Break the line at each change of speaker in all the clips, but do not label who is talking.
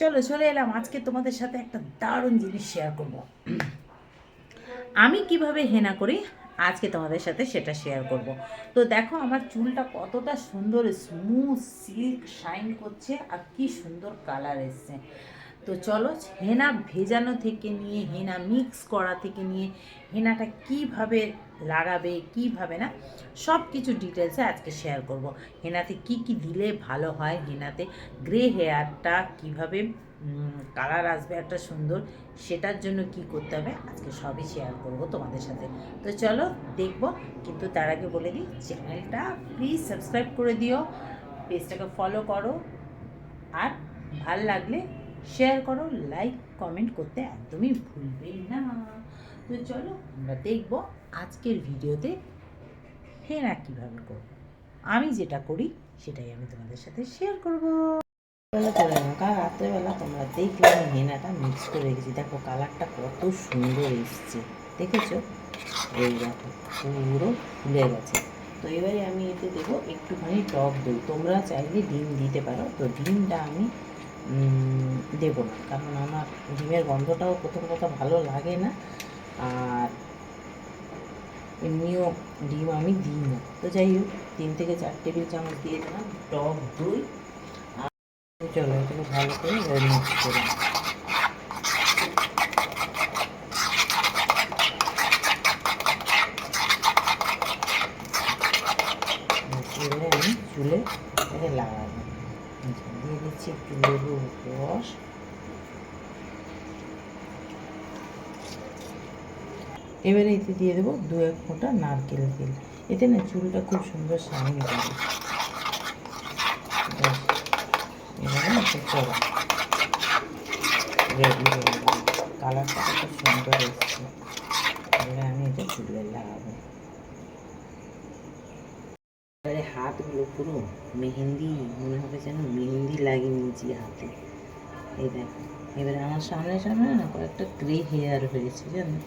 চলো, চলে এলাম। আজকে তোমাদের সাথে একটা দারুণ জিনিস শেয়ার করব। আমি কীভাবে হেনা করি? আজকে তোমাদের সাথে সেটা শেয়ার করব। তো দেখো, আমার চুলটা কতটা সুন্দর স্মুথ সিল্ক শাইন করছে আর কি সুন্দর কালার এসছে। তো চলো, হেনা ভেজানো থেকে নিয়ে, হেনা মিক্স করা থেকে নিয়ে, হেনাটা কীভাবে লাগাবে কীভাবে না সব কিছু ডিটেলসে আজকে শেয়ার করব। হেনাতে কি কি দিলে ভালো হয়? হেনাতে গ্রে হেয়ারটা কীভাবে কালার আসবে একটা সুন্দর, সেটার জন্য কি করতে হবে আজকে সবই শেয়ার করব তোমাদের সাথে। তো চলো দেখব, কিন্তু তার আগে বলে দিই চ্যানেলটা প্লিজ সাবস্ক্রাইব করে দিও পেজটাকে ফলো করো, আর ভালো লাগলে শেয়ার করো লাইক কমেন্ট করতে একদমই ভুলবে না। তো চলো আমরা দেখব আজকের ভিডিওতে হেনা কীভাবে করব? আমি যেটা করি, সেটাই আমি তোমাদের সাথে শেয়ার করব। বেলা কারণ রাত্রেবেলা তোমরা দেখলে আমি হেনাটা মিক্স করে রেখেছি। দেখো কালারটা কত সুন্দর এসছে। দেখেছ? এই দেখো, পুরো ফুলে গেছে। তো এবারে আমি এতে দেবো একটুখানি টক দই। তোমরা চাইলে ডিম দিতে পারো। তো ডিমটা আমি দেবো না। কারণ আমার ডিমের গন্ধটাও প্রথম কথা ভালো লাগে না। আর এমনিও ডিম আমি দিই না। তো যাই হোক তিন থেকে চার টেবিল চামচ দিয়ে দিলাম টক দই আর চলো এটাকে ভালো করে মিক্স করে চুলে এটাকে লাগাবো। আচ্ছা, দিয়ে দিচ্ছি একটু লেবুর রস। এবারে এতে দিয়ে দেবো দু এক ফোঁটা নারকেল তেল। এতে না চুলটা খুব সুন্দর সামনে করে এবারে এটা করো রেডি কালারটা কত সুন্দর এসছে। এবারে আমি এটা চুলে লাগাবো। এবারে হাতগুলো পুরো মেহেন্দি, মনে হবে যেন মেহেন্দি লাগিয়ে নিয়েছি হাতে। এই দেখো, এবারে আমার সামনে সামনে না কয়েকটা গ্রে হেয়ার হয়েছে, জানো?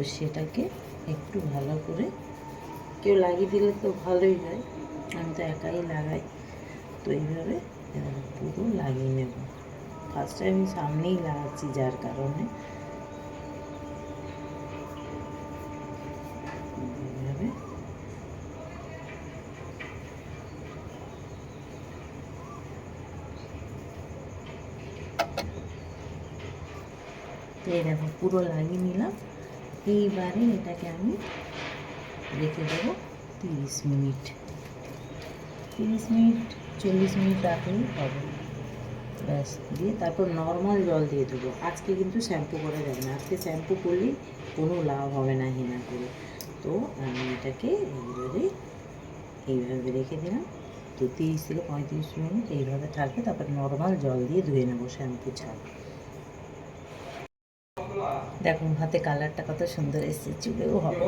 তো সেটাকে একটু ভালো করে কেউ লাগিয়ে দিলে তো ভালোই হয়। আমি তো একাই লাগাই। তো এইভাবে পুরো লাগিয়ে নেব। ফার্স্টে আমি সামনেই লাগাচ্ছি যার কারণে। এইভাবে। এই দেখো পুরো লাগিয়ে নিলাম। এইবারে এটাকে আমি রেখে দেবো তিরিশ মিনিট। তিরিশ মিনিট, চল্লিশ মিনিট রাখলেই হবে। ব্যাস, দিয়ে তারপর নর্মাল জল দিয়ে দেবো। আজকে কিন্তু শ্যাম্পু করা যাবে না। আজকে শ্যাম্পু করলেই কোনো লাভ হবে না হেনা করে। তো আমি এটাকে এইভাবে এইভাবে রেখে দিলাম। তো তিরিশ থেকে পঁয়ত্রিশ মিনিট এইভাবে থাকবে। তারপর নর্মাল জল দিয়ে ধুয়ে নেব শ্যাম্পু ছাড়া। দেখুন হাতে কালারটা কত সুন্দর এসছে, চুলেও হবে।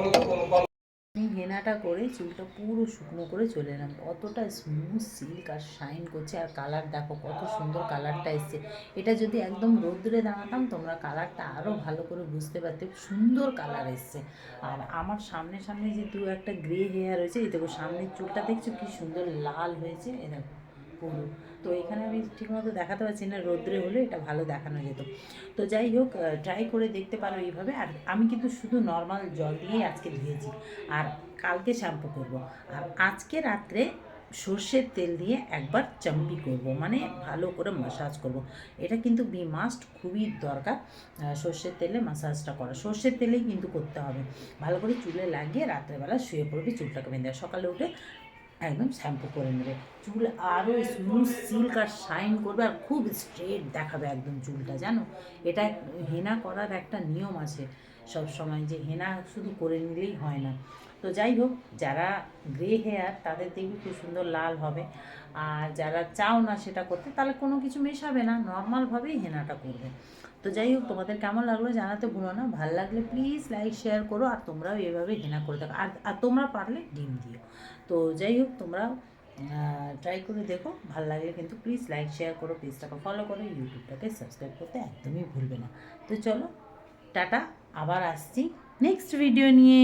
আমি হেনাটা করে চুলটা পুরো শুকনো করে চলে এলাম। কতটা স্মুথ সিল্ক আর শাইন করছে, আর কালার দেখো কত সুন্দর কালারটা এসছে। এটা যদি একদম রোদ্রে দাঁড়াতাম, তোমরা কালারটা আরও ভালো করে বুঝতে পারতে, সুন্দর কালার এসছে। আর আমার সামনে সামনে যে দু একটা গ্রে হেয়ার রয়েছে, এই দেখো সামনের চুলটা দেখছ কি সুন্দর লাল হয়েছে এ দেখো। পুরো তো এখানে আমি ঠিকমতো দেখাতে পারছি না, রোদ্রে হলে এটা ভালো দেখানো যেত। তো যাই হোক ট্রাই করে দেখতে পারো এইভাবে। আর আমি কিন্তু শুধু নর্মাল জল দিয়েই আজকে ধুয়েছি। আর কালকে শ্যাম্পু করব। আর আজকে রাত্রে সর্ষের তেল দিয়ে একবার চাম্পি করব। মানে ভালো করে মাসাজ করব। এটা কিন্তু বি মাস্ট খুবই দরকার সর্ষের তেলে মাসাজটা করা। সর্ষের তেলেই কিন্তু করতে হবে। ভালো করে চুলে লাগিয়ে রাত্রেবেলা শুয়ে পড়বে চুলটাকে বেঁধে। সকালে উঠে একদম শ্যাম্পু করে নেবে। চুল আরও স্মুথ সিল্ক আর শাইন করবে আর খুব স্ট্রেট দেখাবে একদম চুলটা, জানো? এটা হেনা করার একটা নিয়ম আছে সব সময় যে হেনা শুধু করে নিলেই হয় না। তো যাই হোক, যারা গ্রে হেয়ার তাদের দেখবি খুব সুন্দর লাল হবে। আর যারা চাও না সেটা করতে, তাহলে কোনো কিছু মেশাবে না নর্মালভাবেই হেনাটা করবে। তো যাই হোক, তোমাদের কেমন লাগল জানাতে ভুলো না। ভালো লাগলে প্লিজ লাইক শেয়ার করো, আর তোমরাও এভাবে হেনা করে থাকো আর আর তোমরা পারলে ডিম দিও। তো যাই হোক তোমরা ট্রাই করে দেখো। ভালো লাগলে কিন্তু প্লিজ লাইক শেয়ার করো, পেজটাকে ফলো করো, ইউটিউবটাকে সাবস্ক্রাইব করতে একদমই ভুলবে না। তো চলো, টাটা, আবার আসছি নেক্সট ভিডিও নিয়ে।